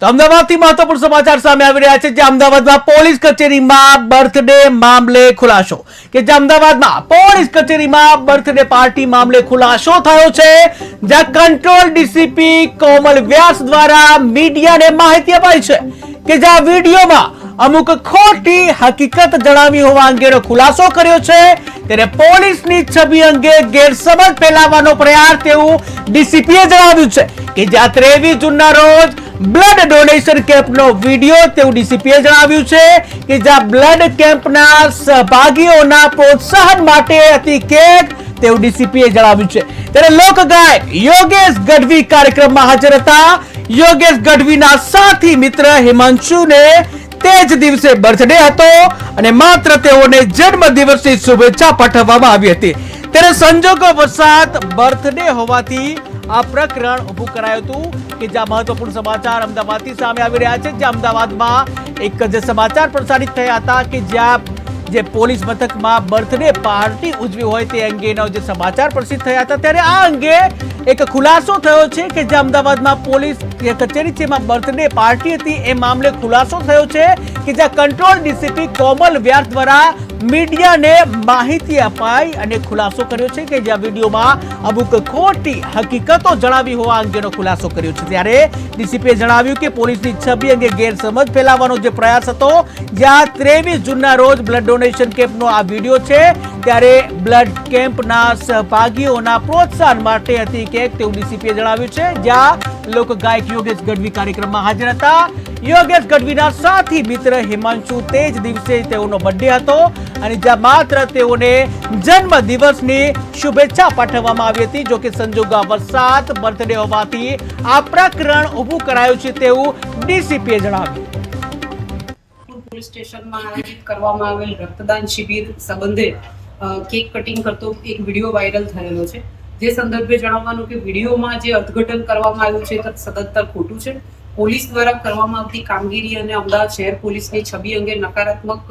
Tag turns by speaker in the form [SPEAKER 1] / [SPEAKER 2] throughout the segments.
[SPEAKER 1] તો અમદાવાદથી મહત્વપૂર્ણ સમાચાર સામે આવી રહ્યા છે, જે અમદાવાદમાં પોલીસ કચેરીમાં બર્થડે મામલે ખુલાસો. કે જે અમદાવાદમાં પોલીસ કચેરીમાં બર્થડે પાર્ટી મામલે ખુલાસો થયો છે, જ્યાં કંટ્રોલ ડીસીપી કોમલ વ્યાસ દ્વારા મીડિયાને માહિતી અપાઈ છે કે જે આ વિડીયોમાં અમુક ખોટી હકીકત જણાવી હોવા અંગેનો ખુલાસો કર્યો છે. ત્યારે પોલીસની છબી અંગે ગેરસમજ ફેલાવવાનો પ્રયાસ તેવું ડીસીપીએ જણાવ્યું છે કે જ્યાં ત્રેવીસ જૂનના રોજ બ્લડ ડોનેશન કેમ્પનો વીડિયો તેવું ડીસીપીએ જણાવ્યું છે કે જ્યાં બ્લડ કેમ્પના સહભાગીઓના પ્રોત્સાહન માટે હતી કેક તેવું ડીસીપીએ જણાવ્યું છે. ત્યારે લોકગાય યોગેશ ગઢવી કાર્યક્રમમાં હાજર હતા. યોગેશ ગઢવીના સાથી મિત્ર હિમાંશુને તે જ દિવસે બર્થડે હતો અને માત્ર તેઓને જન્મ દિવસની શુભેચ્છા પાઠવવામાં આવી હતી. ત્યારે સંજોગો વસાત બર્થડે હોવાથી આ પ્રકરણ ઊભું કરાયું હતું કે જ્યાં મહત્વપૂર્ણ સમાચાર અમદાવાદથી સામે આવી રહ્યા છે, જ્યાં અમદાવાદમાં એક જે સમાચાર પ્રસારિત થયા હતા કે જ્યાં જે પોલીસ મથકમાં બર્થડે પાર્ટી ઉજવી હોય તે અંગેનો જે સમાચાર પ્રસિદ્ધ થયા હતા, ત્યારે આ અંગે એક ખુલાસો થયો છે કે જે અમદાવાદમાં પોલીસ કચેરી છે એમાં બર્થડે પાર્ટી હતી, એ મામલે ખુલાસો થયો છે કે જ્યાં કંટ્રોલ ડીસીપી કોમલ વ્યાસ દ્વારા મીડિયાને માહિતી અપાઈ અને ખુલાસો કર્યો છે કે જ્યાં વિડીયોમાં અમુક ખોટી હકીકતો જણાવી હોવા અંગેનો ખુલાસો કર્યો છે. ત્યારે ડીસીપીએ જણાવ્યું કે પોલીસની છબી અંગે ગેરસમજ ફેલાવવાનો જે પ્રયાસ હતો, જ્યાં ત્રેવીસ જૂનના રોજ બ્લડ ડોનેશન કેમ્પનો આ વીડિયો છે, ત્યારે બ્લડ કેમ્પના સહભાગીઓના પ્રોત્સાહન માટે હતી કેક તેવું ડીસીપીએ જણાવ્યું છે. જ્યાં લોકગાયક યોગેશ ગઢવી કાર્યક્રમમાં હાજર હતા. યોગેશ ગઢવીના સાથી મિત્ર હિમાંશુ તે જ દિવસે તેઓનો બર્થડે હતો અને જ્યાં માત્ર તેઓને જન્મ દિવસની શુભેચ્છા પાઠવવામાં આવી હતી, જો કે વરસાદ બર્થડે હોવાથી આ પ્રકરણ ઊભું કરાયું છે તેવું ડીસીપીએ જણાવ્યું.
[SPEAKER 2] પોલીસ સ્ટેશનમાં આયોજિત કરવામાં આવેલ રક્તદાન શિબિર સંબંધે કેક કટિંગ કરતો એક વીડિયો વાયરલ થયેલો છે. જે સંદર્ભે જણાવવાનું કે વિડીયોમાં જે અર્થઘટન કરવામાં આવ્યું છે, તે સદંતર ખોટું છે. પોલીસ દ્વારા કરવામાં આવતી કામગીરી અને અમદાવાદ શહેર પોલીસની છબી અંગે નકારાત્મક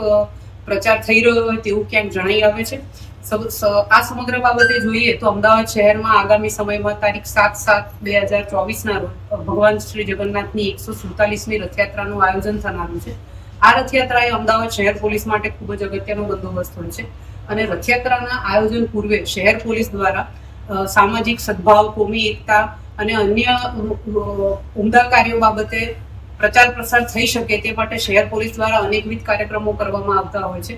[SPEAKER 2] પ્રચાર થઈ રહ્યો હોય તેવું ક્યાંક જણાઈ આવે છે. આ સમગ્ર બાબતે જોઈએ તો અમદાવાદ શહેરમાં આગામી સમયમાં તારીખ સાત સાત બે હજાર ચોવીસના રોજ ભગવાન શ્રી જગન્નાથની એકસો સુડતાલીસમી રથયાત્રાનું આયોજન થનારું છે. આ રથયાત્રા એ અમદાવાદ શહેર પોલીસ માટે ખૂબ જ અગત્યનો બંદોબસ્ત હોય છે અને રથયાત્રાના આયોજન પૂર્વે શહેર પોલીસ દ્વારા સામાજિક સદભાવ, કોમી એકતા અને અન્ય ઉમદા કાર્યો બાબતે પ્રચાર પ્રસાર થઈ શકે તે માટે શહેર પોલીસ દ્વારા અનેકવિધ કાર્યક્રમો કરવામાં આવતા હોય છે.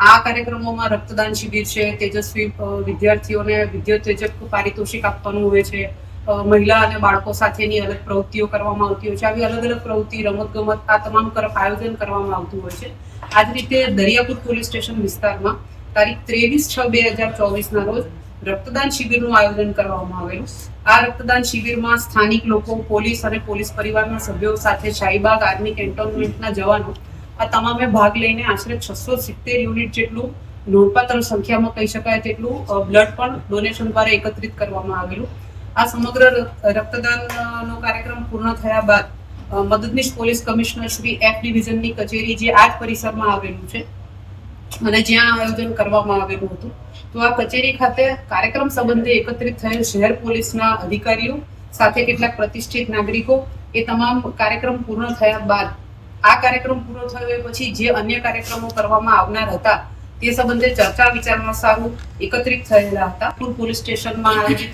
[SPEAKER 2] આ કાર્યક્રમોમાં રક્તદાન શિબિર છે, તેજસ્વી વિદ્યાર્થીઓને વિદ્યોતેજક પારિતોષિક આપવાનું હોય છે. મહિલા અને બાળકો સાથેની અલગ પ્રવૃત્તિઓ કરવામાં આવતી હોય છે. આવી અલગ અલગ પ્રવૃત્તિ રમત ગમત આ તમામ આયોજન કરવામાં આવતું હોય છે. આ જ રીતે દરિયાપુર પોલીસ સ્ટેશન વિસ્તારમાં તારીખ ત્રેવીસ છ બે હજાર ચોવીસના રોજ રક્તદાન શિબિરનું આયોજન કરવામાં આવેલું. આ રક્તદાન શિબિરમાં સ્થાનિક લોકો, પોલીસ અને પોલીસ પરિવારના સભ્યો સાથે શાહીબાગ આર્મી કેન્ટોનમેન્ટના જવાનો, આ તમામે ભાગ લઈને આશરે છસો સિત્તેર યુનિટ જેટલું નોંધપાત્ર સંખ્યામાં કહી શકાય તેટલું બ્લડ પણ ડોનેશન દ્વારા એકત્રિત કરવામાં આવેલું. આ સમગ્ર રક્તદાનનો કાર્યક્રમ પૂર્ણ થયા બાદ મદદનીશ પોલીસ કમિશનર શ્રી એફ ડિવિઝનની કચેરી જે આ પરિસરમાં આવેલું છે અને જ્યાં આયોજન કરવામાં આવેલું હતું. તો આ કચેરી ખાતે કાર્યક્રમ સંબંધે એકત્રિત થયેલ શહેર પોલીસના અધિકારીઓ સાથે કેટલાક પ્રતિષ્ઠિત નાગરિકો એ તમામ કાર્યક્રમ પૂર્ણ થયા બાદ, આ કાર્યક્રમ પૂરો થયો એ પછી જે અન્ય કાર્યક્રમો કરવામાં આવનાર હતા તે સંબંધે ચર્ચા વિચારણા સારું એકત્રિત થયેલા હતા. પોલીસ સ્ટેશનમાં આયોજિત